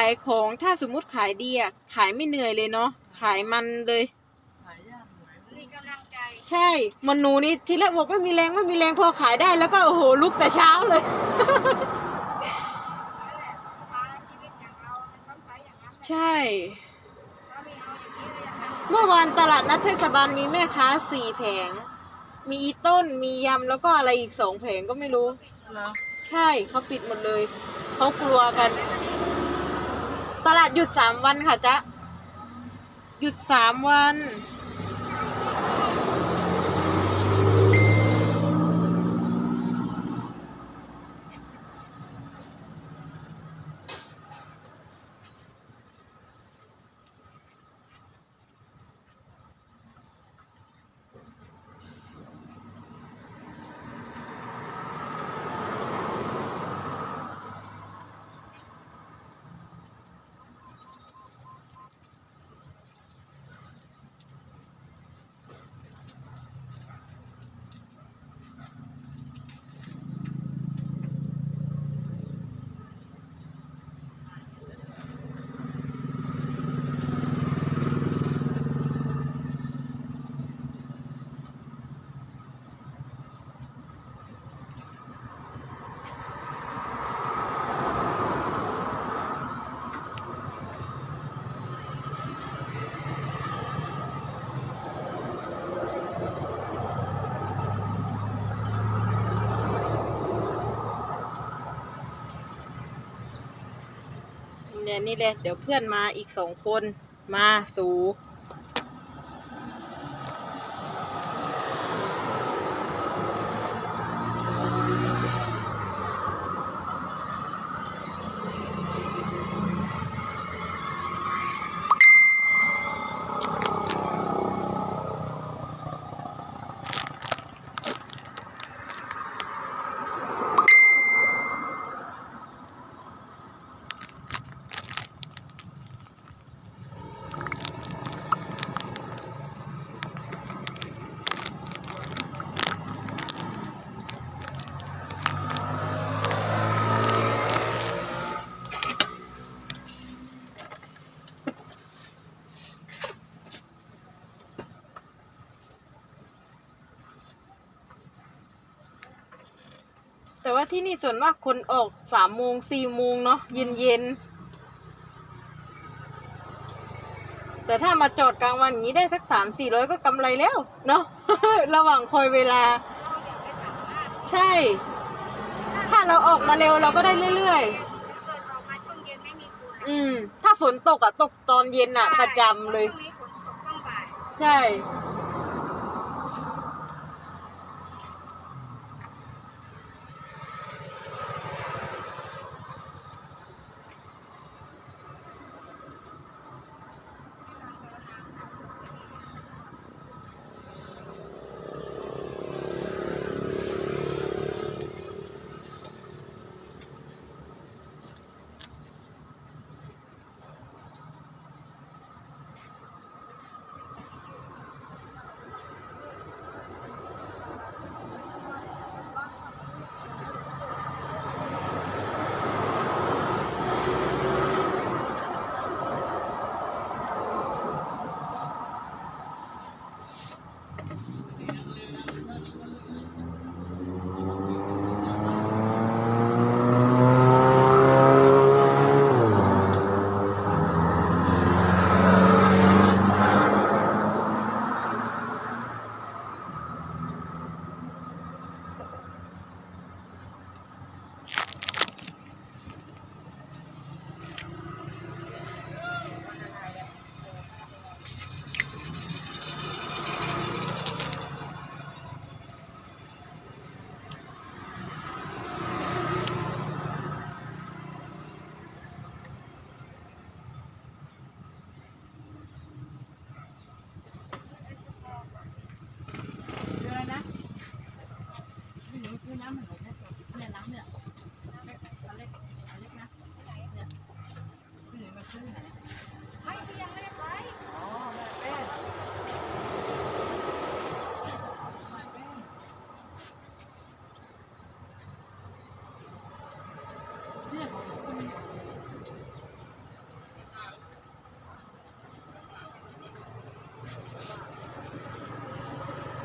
ายของถ้าสมมุติขายดีอะขายไม่เหนื่อยเลยเนาะขายมันเลยหายากหน่อยมีกำลังใจ ใช่มันหนูนี่ทีแรกบอกไม่มีแรงไม่มีแรงพอขายได้แล้วก็โอ้โหลุกแต่เช้าเลย นั่นแหละฟ้าชีวิตอย่างเรามันต้องใช้อย่างนั้นแหละใช่ ถ้าไม่เอาอย่างนี้เลยอย่างนั้นเมื่อวานตลาดนัดเทศบาลมีแม่ค้าสี่แผง มีอีต้นมียำแล้วก็อะไรอีกสองแผงก็ไม่รู้เหรอใช่เขาปิดหมดเลย เขากลัวกัน ตลาดหยุดสามวันค่ะจ๊ะ หยุดสามวัน นี่ยนี่เลยเดี๋ยวเพื่อนมาอีกสองคน มาสู ที่นี่ส่วนมากคนออกสามโมงสี่โมงเนาะเย็นเย็นๆแต่ถ้ามาจอดกลางวันอย่างนี้ได้สักสามสี่ร้อยก็กำไรแล้ว เนาะระหว่างคอยเวลา ใช่ ถ้าเราออกมาเร็วเราก็ได้เรื่อยเกิดออกมาช่วงเย็นไม่มีคุณๆอืม ถ้าฝนตกอะตกตอนเย็นอะประจำเลยช่วงนี้ฝนตกต้องบ่ายใช่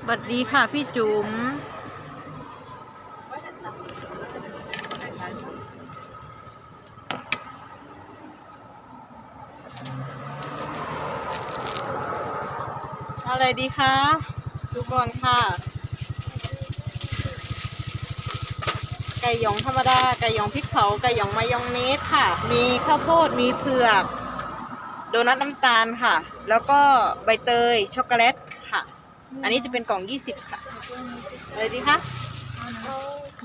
วัสดีค่ะพี่จุ๋มอะไรดีคะดูก่อนค่ะ ไก่หยองธรรมดา ไก่หยองพริกเผา ไก่หยองมายองเนสค่ะ มีข้าวโพด มีเผือก โดนัทน้ำตาลค่ะ แล้วก็ใบเตย ช็อกโกแลต อันนี้จะเป็นกล่อง20ค่ะอะไรดีคะ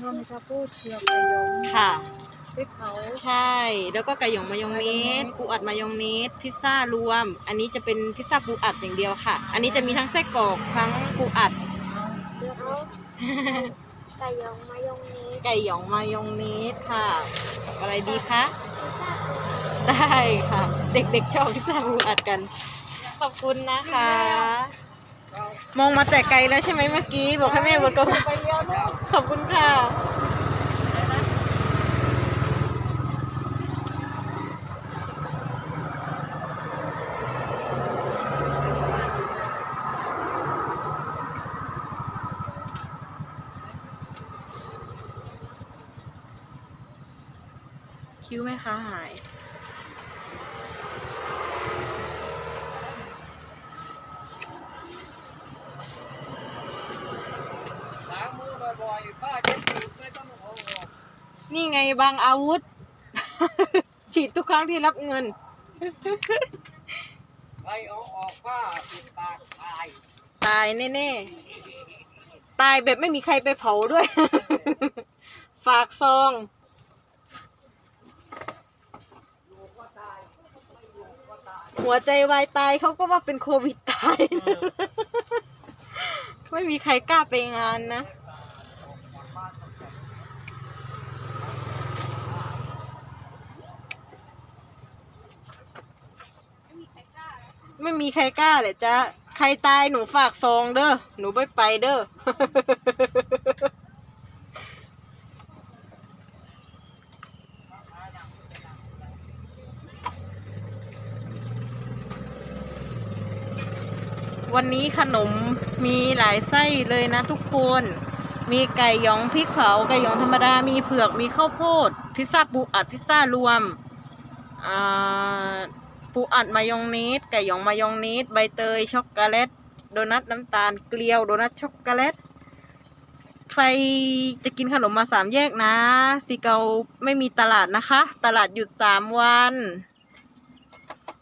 รวมชาพูดเชียวไก่ยงค่ะพริกเผาใช่ แล้วก็ไก่หยองมายองเนสปูอัดมายองเนสพิซซ่ารวม อันนี้จะเป็นพิซซ่าปูอัดอย่างเดียวค่ะ อันนี้จะมีทั้งไส้กรอกทั้งปูอัดเดี๋ยวเอาไก่ยองมายองเนสไก่หยองมายองเนสค่ะอะไรดีคะได้ค่ะ เด็กๆชอบพิซซ่าปูอัดกัน ขอบคุณนะคะ มองมาแต่ไกลแล้วใช่ไหมเมื่อกี้ บอกให้แม่บนกระบะไปเลี้ยวลูกขอบคุณค่ะคิ้วไหมคะหาย ล้างมือบ่อยๆป้าจะฉีดไม่ต้องเอาออก นี่ไง บางอาวุธ ฉีดทุกครั้งที่รับเงินใครเอาออกป้าปิดปากตายตายแน่ๆ ตายแบบไม่มีใครไปเผาด้วย ฝากซอง หัวใจวายตายเขาก็ว่าเป็นโควิดตาย ไม่มีใครกล้าไปงานนะ ไม่มีใครกล้าเลยจ้ะใครตายหนูฝากซองเด้อ หนูไม่ไปเด้อ วันนี้ขนมมีหลายไส้เลยนะทุกคน มีไก่ยองพริกเผาไก่ยองธรรมดา มีเผือก มีข้าวโพด พิซซ่าปูอัด พิซซ่ารวม อ่า ปูอัดมายองเนสไก่หยองมายองเนสใบเตยช็อกโกแลตโดนัทน้ำตาลเกลียวโดนัทช็อกโกแลตใครจะกินขนมมาสามแยกนะสีเกาไม่มีตลาดนะคะ ตลาดหยุดสามวัน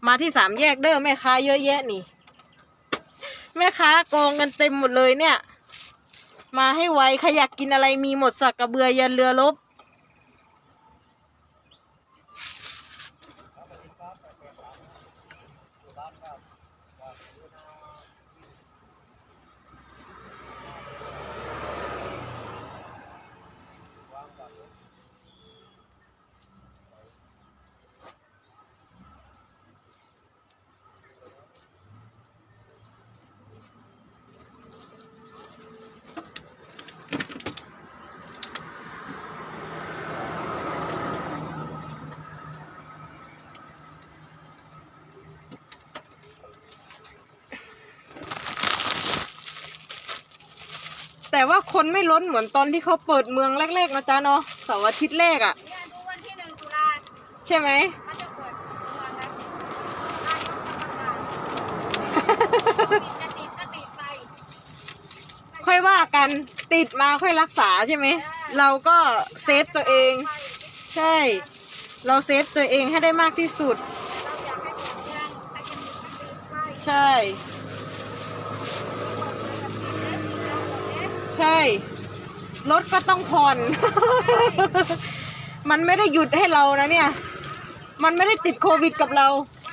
มาที่สามแยกเด้อแม่ค้าเยอะแยะนี่ แม่ค้าโกงกันเต็มหมดเลยเนี่ย มาให้ไวใครอยากกินอะไรมีหมดสักกระเบือยันเรือลบ ว่าคนไม่ล้นเหมือนตอนที่เขาเปิดเมืองแรกๆนะจ๊ะเนาะเสาร์อาทิตย์แรกอะ่ะเนี่ยดูวันที่หนึ่งตุลาใช่ไหมมันจะเปิดเมืองแล้วนะประกาศจะติดก็ติดไปค่อยว่ากันติดมาค่อยรักษาใช่ไหมเราก็เซฟตัวเอง ใช่ เราเซฟตัวเองให้ได้มากที่สุด ใช่ ใช่ รถก็ต้องผ่อน มันไม่ได้หยุดให้เรานะเนี่ย มันไม่ได้ติดโควิดกับเรา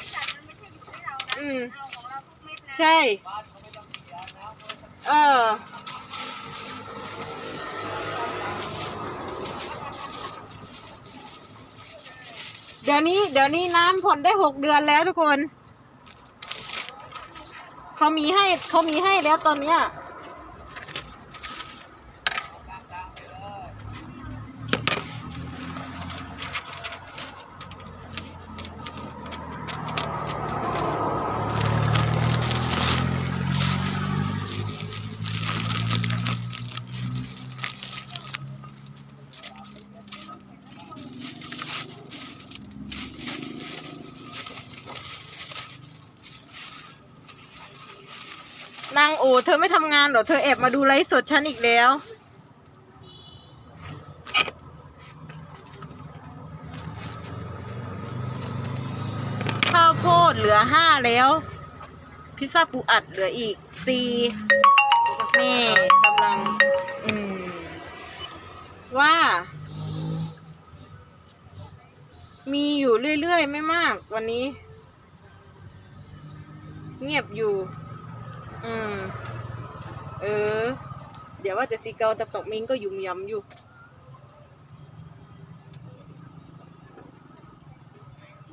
ใช่อยู่ที่เรานะอืมเอเราทุกเม็ดนะใช่ เออ เดี๋ยวนี้ เดี๋ยวนี้น้ำผ่อนได้หกเดือนแล้วทุกคน เขามีให้ เขามีให้แล้วตอนเนี้ย นางโอเธอไม่ทำงานเหรอ เธอแอบมาดูไลฟ์สดฉันอีกแล้ว ข้าวโพดเหลือห้าแล้ว พิซซ่าปูอัดเหลืออีกสี่นี่กำลัง อืม ว่า มีอยู่เรื่อย ๆ ไม่มากวันนี้ เงียบอยู่ อืมเออ เดี๋ยวว่าแต่ซีเกาแต่ตกมิงก็ยุ่มยำอยู่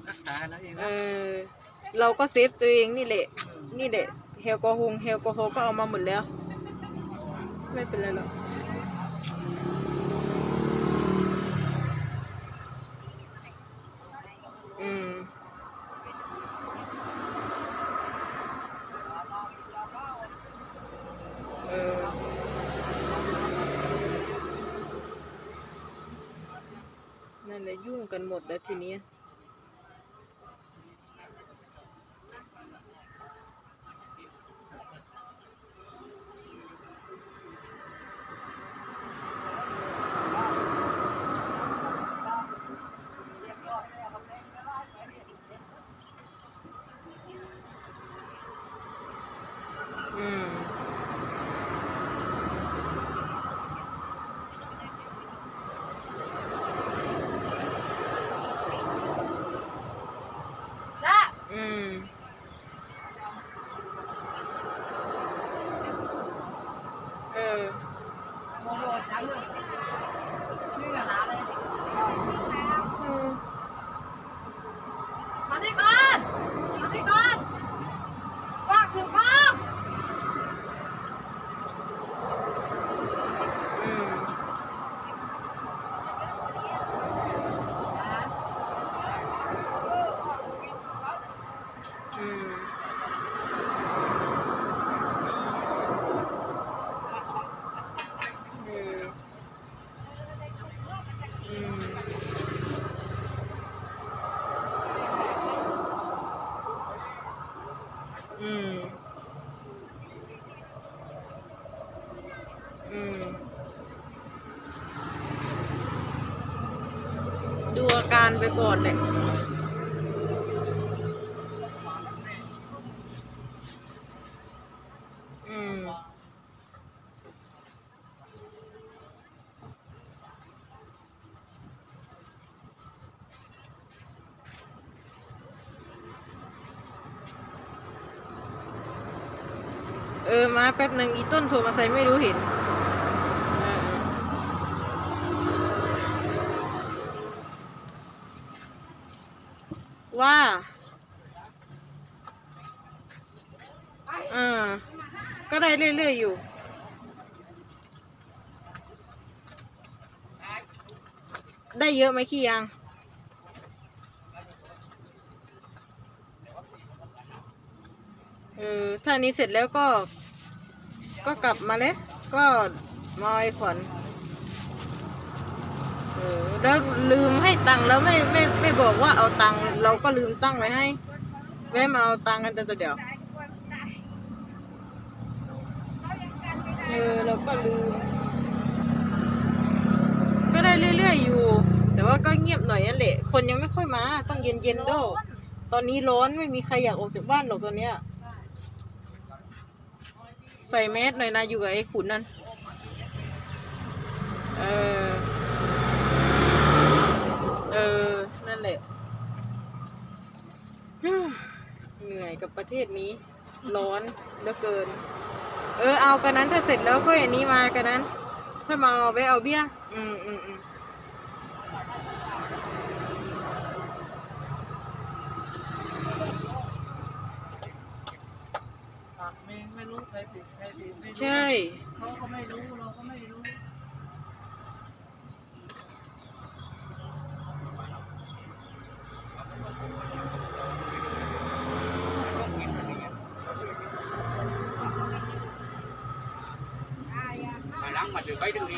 รักษาแล้วเองเออเราก็เซฟตัวเองนี่แหละ นี่แหละแอลกอฮอล์แอลกอฮอล์ก็เอามาหมดแล้ว ไม่เป็นไรหรอกอืม เออ นั่นแหละ ยุ่งกันหมดแล้วทีเนี้ย อืม อืม เออ โมโหจังเลยชื่อหาเลย อืม มาที่ก่อนมาที่ก่อนวางสืบข้อง อืม อืม เออ อืม อืม อืม ดูอาการไปก่อนแหละอืมเออ มาแป๊บหนึ่งอีต้นโทรมาใส่ไม่รู้เห็น ว่าเออก็ได้เรื่อยๆอยู่ ได้เยอะไหมขี้ยังเออถ้านี้เสร็จแล้วก็ ก็กลับมาเลยก็มอ้ขออ แล้วลืมให้ตังค์แล้วไม่ไม่ไม่บอกว่าเอาตังค์เราก็ลืมตั้งไว้ให้แวะมาเอาตังค์กันแต่ตัวเดียวเออเราก็ลืมก็ได้เรื่อยๆอยู่ แต่ว่าก็เงียบหน่อยนั่นแหละ คนยังไม่ค่อยมา ต้องเย็นๆโดตอนนี้ร้อนไม่มีใครอยากออกจากบ้านหรอกตอนเนี้ยใส่แมสหน่อยนะอยู่กับไอ้ขุนนั่นเออ ออ นั่นแหละฮึ่มเหนื่อยกับประเทศนี้ ร้อนเหลือเกิน เออ เอากันนั้นถ้าเสร็จแล้วก็อันนี้มากันนั้น ถ้ามาเอาไปเอาเบี้ย อืมอืมอืมปากเมงไม่รู้ใครติดใครติดไม่รู้ใช่ เขาก็ไม่รู้เราก็ไม่รู้ À, mà từ bấy đứng đi.